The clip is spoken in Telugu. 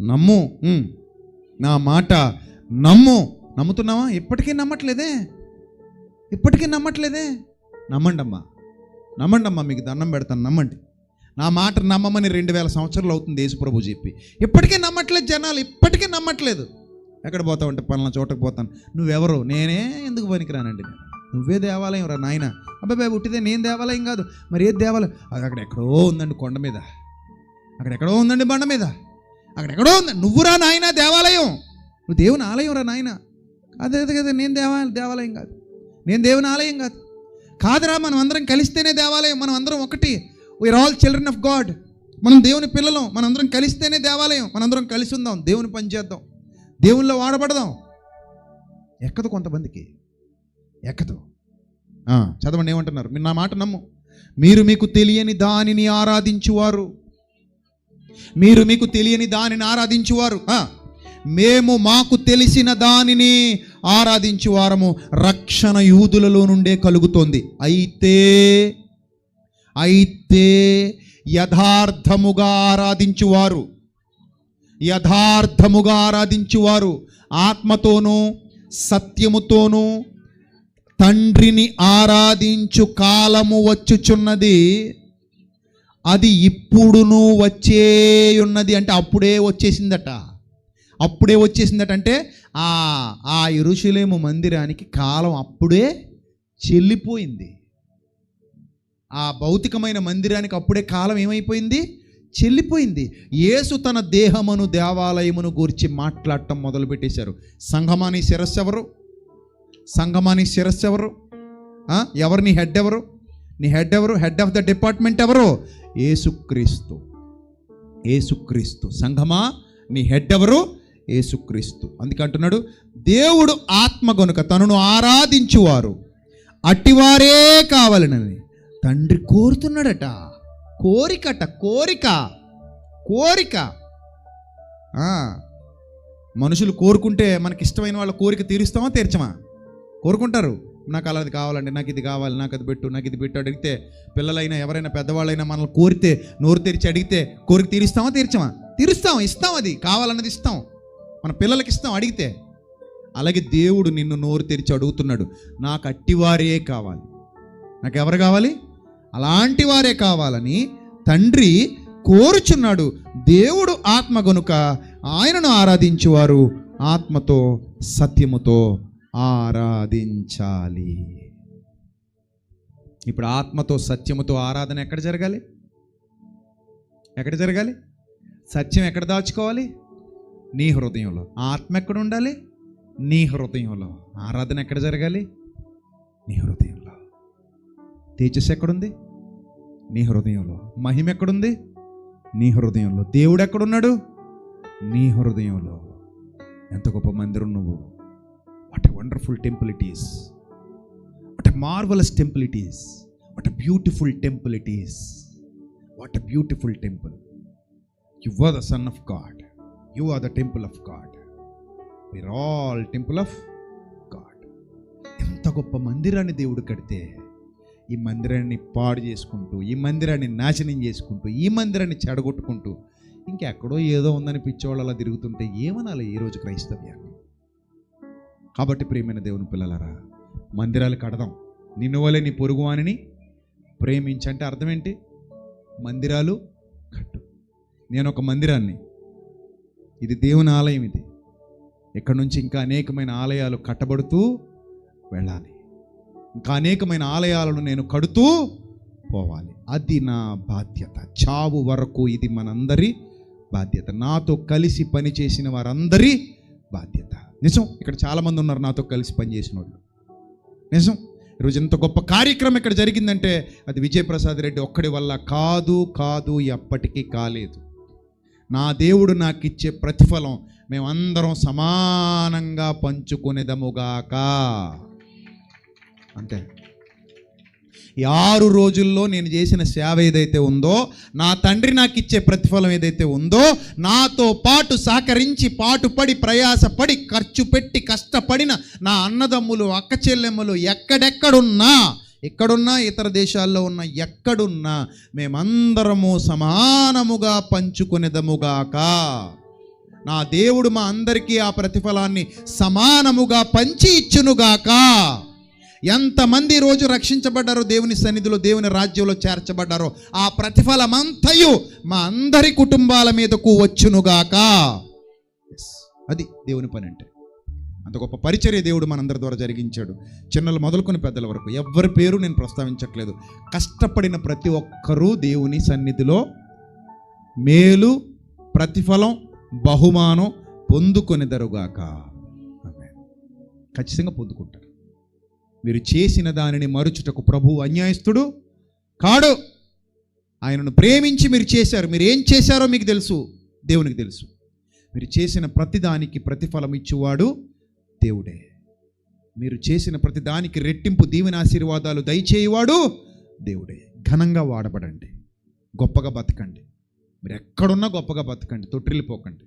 నమ్ము. నా మాట నమ్ము. నమ్ముతున్నావా? ఇప్పటికీ నమ్మట్లేదే. ఇప్పటికీ నమ్మట్లేదే. నమ్మండి అమ్మా నమ్మండి అమ్మా మీకు దండం పెడతాను. నమ్మండి. నా మాట నమ్మమని రెండు వేల సంవత్సరాలు అవుతుంది యేసుప్రభు చెప్పి. ఇప్పటికీ నమ్మట్లేదు జనాలు. ఇప్పటికీ నమ్మట్లేదు. ఎక్కడ పోతావు అంటే పలానా చోటకు పోతాను. నువ్వెవరు? నేనే ఎందుకు పనికిరానండి? నేను నువ్వే దేవాలయం రా నాయన. అబ్బాయి పుట్టిదే నేను దేవాలయం కాదు. మరి ఏది దేవాలయం? అది అక్కడ ఎక్కడో ఉందండి కొండ మీద. అక్కడ ఎక్కడో ఉందండి బండ మీద. అక్కడెక్కడో ఉంది. నువ్వురా నాయన దేవాలయం. నువ్వు దేవుని ఆలయం రా నాయన. అదే కదా నేను దేవా దేవాలయం కాదు. నేను దేవుని ఆలయం కాదు. కాదురా మనం అందరం కలిస్తేనే దేవాలయం. మనం అందరం ఒకటి. We are all children of God మనం దేవుని పిల్లలం. మనందరం కలిస్తేనే దేవాలయం. మనందరం కలిసి ఉందాం. దేవుని పని చేద్దాం. దేవునిలో వాడబడదాం. ఎక్కదు కొంతమందికి. ఎక్కదు. చదవండి ఏమంటున్నారు? మీరు నా మాట నమ్ము. మీరు మీకు తెలియని దానిని ఆరాధించువారు. మీరు మీకు తెలియని దానిని ఆరాధించువారు. మేము మాకు తెలిసిన దానిని ఆరాధించువారము. రక్షణ యూదులలో నుండే కలుగుతోంది. అయితే అయితే యథార్థముగా ఆరాధించువారు. యథార్థముగా ఆరాధించువారు. ఆత్మతోనూ సత్యముతోనూ తండ్రిని ఆరాధించు కాలము వచ్చుచున్నది. అది ఇప్పుడును వచ్చేయున్నది అంటే అప్పుడే వచ్చేసిందట. అప్పుడే వచ్చేసిందట అంటే ఆ ఆ ఇరుషులేము మందిరానికి కాలం అప్పుడే చెల్లిపోయింది. ఆ భౌతికమైన మందిరానికి అప్పుడే కాలం ఏమైపోయింది? చెల్లిపోయింది. యేసు తన దేహమును దేవాలయమును గురించి మాట్లాడటం మొదలుపెట్టేశారు. సంఘమాని శిరస్సు ఎవరు? సంఘమాని శిరస్సు ఎవరు? ఎవరిని హెడ్ ఎవరు? నీ హెడ్ ఎవరు? హెడ్ ఆఫ్ ద డిపార్ట్మెంట్ ఎవరు? ఏసుక్రీస్తు ఏసుక్రీస్తు సంఘమా? నీ హెడ్ ఎవరు? ఏసుక్రీస్తు అందుకంటున్నాడు దేవుడు ఆత్మ గనుక తనను ఆరాధించువారు అట్టివారే కావాలనని. తండ్రి కోరుతున్నాడట. కోరికట కోరిక కోరిక. మనుషులు కోరుకుంటే మనకి ఇష్టమైన వాళ్ళ కోరిక తీరుస్తామా తీర్చమా? కోరుకుంటారు. నాకు అలాది కావాలండి నాకు ఇది కావాలి నాకు అది పెట్టు నాకు ఇది పెట్టు అడిగితే పిల్లలైనా ఎవరైనా పెద్దవాళ్ళైనా మనల్ని కోరితే నోరు తెరిచి అడిగితే కోరిక తీరుస్తామా తీర్చమా? తీరుస్తాం ఇస్తాం అది కావాలన్నది ఇస్తాం. మన పిల్లలకి ఇస్తాం అడిగితే. అలాగే దేవుడు నిన్ను నోరు తెరిచి అడుగుతున్నాడు. నాకు అట్టివారే కావాలి. నాకు ఎవరు కావాలి? అలాంటి వారే కావాలని తండ్రి కోరుచున్నాడు. దేవుడు ఆత్మ గనుక ఆయనను ఆరాధించువారు ఆత్మతో సత్యముతో ఆరాధించాలి. ఇప్పుడు ఆత్మతో సత్యముతో ఆరాధన ఎక్కడ జరగాలి? ఎక్కడ జరగాలి? సత్యం ఎక్కడ దాచుకోవాలి? నీ హృదయంలో. ఆత్మ ఎక్కడ ఉండాలి? నీ హృదయంలో. ఆరాధన ఎక్కడ జరగాలి? నీ హృదయంలో. తేజస్ ఎక్కడుంది? నీ హృదయంలో. మహిమ ఎక్కడుంది? నీ హృదయంలో. దేవుడు ఎక్కడున్నాడు? నీ హృదయంలో. ఎంత గొప్ప మందిరం నువ్వు. What a wonderful temple it is what a marvellous temple it is what a beautiful temple it is what a beautiful temple you are the son of God you are the temple of God we're all temple of God ఎంత గొప్ప మందిరాన్ని దేవుడు కడితే ఈ మందిరాన్ని పాడు చేసుకుంటూ ఈ మందిరాన్ని నాశనం చేసుకుంటూ ఈ మందిరాన్ని చెడగొట్టుకుంటూ ఇంకెక్కడో ఏదో ఉందని పిచ్చోళ్ళు అలా తిరుగుతుంటే ఏమనాలి ఈరోజు క్రైస్తవ్యాన్ని? కాబట్టి ప్రియమైన దేవుని పిల్లలరా మందిరాలు కడదాం. నిన్ను వలె నీ పొరుగువానిని ప్రేమించంటే అర్థం ఏంటి మందిరాలు కట్టు. నేను ఒక మందిరాన్ని. ఇది దేవుని ఆలయం ఇది. ఇక్కడ నుంచి ఇంకా అనేకమైన ఆలయాలు కట్టబడుతూ వెళ్ళాలి. ఇంకా అనేకమైన ఆలయాలను నేను కడుతూ పోవాలి. అది నా బాధ్యత. చావు వరకు ఇది మనందరి బాధ్యత. నాతో కలిసి పనిచేసిన వారందరి బాధ్యత. నిజం ఇక్కడ చాలామంది ఉన్నారు నాతో కలిసి పనిచేసిన వాళ్ళు నిజం ఈరోజు ఎంత గొప్ప కార్యక్రమం ఇక్కడ జరిగిందంటే అది విజయప్రసాద్ రెడ్డి ఒక్కడి వల్ల కాదు కాదు ఎప్పటికీ కాలేదు. నా దేవుడు నాకు ఇచ్చే ప్రతిఫలం మేమందరం సమానంగా పంచుకునేదముగాక. అంతే. ఈ ఆరు రోజుల్లో నేను చేసిన సేవ ఏదైతే ఉందో నా తండ్రి నాకు ఇచ్చే ప్రతిఫలం ఏదైతే ఉందో నాతో పాటు సహకరించి పాటుపడి ప్రయాసపడి ఖర్చు పెట్టి కష్టపడిన నా అన్నదమ్ములు అక్క చెల్లెమ్మలు ఎక్కడెక్కడున్నా ఎక్కడున్నా ఇతర దేశాల్లో ఉన్న ఎక్కడున్నా మేమందరము సమానముగా పంచుకునేదముగాక. నా దేవుడు మా అందరికీ ఆ ప్రతిఫలాన్ని సమానముగా పంచి ఇచ్చునుగాక. ఎంతమంది రోజు రక్షించబడ్డారో దేవుని సన్నిధిలో దేవుని రాజ్యంలో చేర్చబడ్డారో ఆ ప్రతిఫలమంతయు మా అందరి కుటుంబాల మీదకు వచ్చునుగాక. అది దేవుని పని అంటే. అంత గొప్ప పరిచర్య దేవుడు మనందరి ద్వారా జరిగించాడు. చిన్నలు మొదలుకొని పెద్దల వరకు ఎవరి పేరు నేను ప్రస్తావించట్లేదు. కష్టపడిన ప్రతి ఒక్కరూ దేవుని సన్నిధిలో మేలు ప్రతిఫలం బహుమానం పొందుకొనిదరుగాక. ఆమేన్. ఖచ్చితంగా పొందుకుంటారు. మీరు చేసిన దానిని మరుచుటకు ప్రభు అన్యాయస్తుడు కాడు. ఆయనను ప్రేమించి మీరు చేశారు. మీరు ఏం చేశారో మీకు తెలుసు. దేవునికి తెలుసు. మీరు చేసిన ప్రతిదానికి ప్రతిఫలం ఇచ్చేవాడు దేవుడే. మీరు చేసిన ప్రతిదానికి రెట్టింపు దీవెన ఆశీర్వాదాలు దయచేయువాడు దేవుడే. ఘనంగా వాడబడండి. గొప్పగా బతకండి. మీరు ఎక్కడున్నా గొప్పగా బతకండి. తొట్టిల్లిపోకండి.